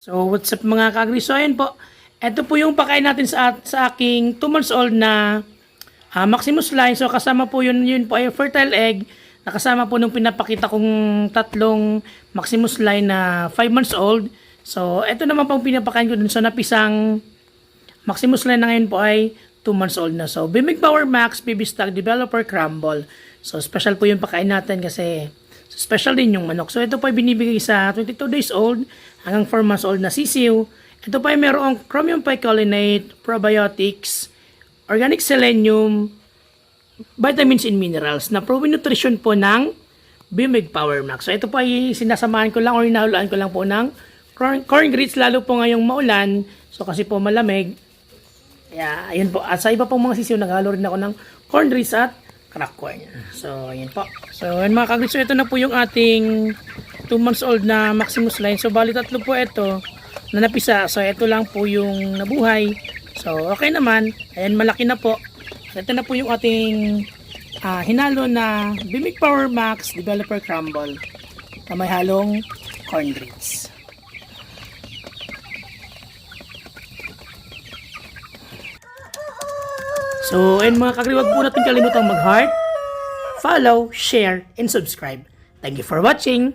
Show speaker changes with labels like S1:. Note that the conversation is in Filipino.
S1: So, what's up mga kagri? So, ayan po. Ito po yung pakain natin sa, sa aking 2 months old na ah, Maximus line. So, kasama po yun, yun po ay fertile egg. Nakasama po nung pinapakita kong tatlong Maximus line na 5 months old. So, ito naman pong pinapakain ko dun sa napisang Maximus line na ngayon po ay 2 months old na. So, Bimig Power Max Baby Stock Developer Crumble. So, special po yung pakain natin kasi special din yung manok. So, ito po ay binibigay sa 22 days old hanggang 4 months old na sisiw. Ito po ay merong chromium picolinate, probiotics, organic selenium, vitamins and minerals na proven nutrition po ng Bimig Power Max. So, ito po ay sinasamahan ko lang or inahulaan ko lang po ng corn, grits lalo po ngayong maulan. So, kasi po malamig. Kaya, ayun po. At sa iba pong mga sisiw, naghalo rin ako ng corn grits at crack corn. So, ayun po. So, ayun mga kagrits. So, ito na po yung ating 2 months old na Maximus line. So, bali tatlo po ito na napisa. So, ito lang po yung nabuhay. So, okay naman. Ayan, malaki na po. Ito na po yung ating ah, hinalo na Bimig Power Max Developer Crumble na may halong corn grits. So, ayun mga kagri, wag po natin kalimutang mag-heart, follow, share, and subscribe. Thank you for watching!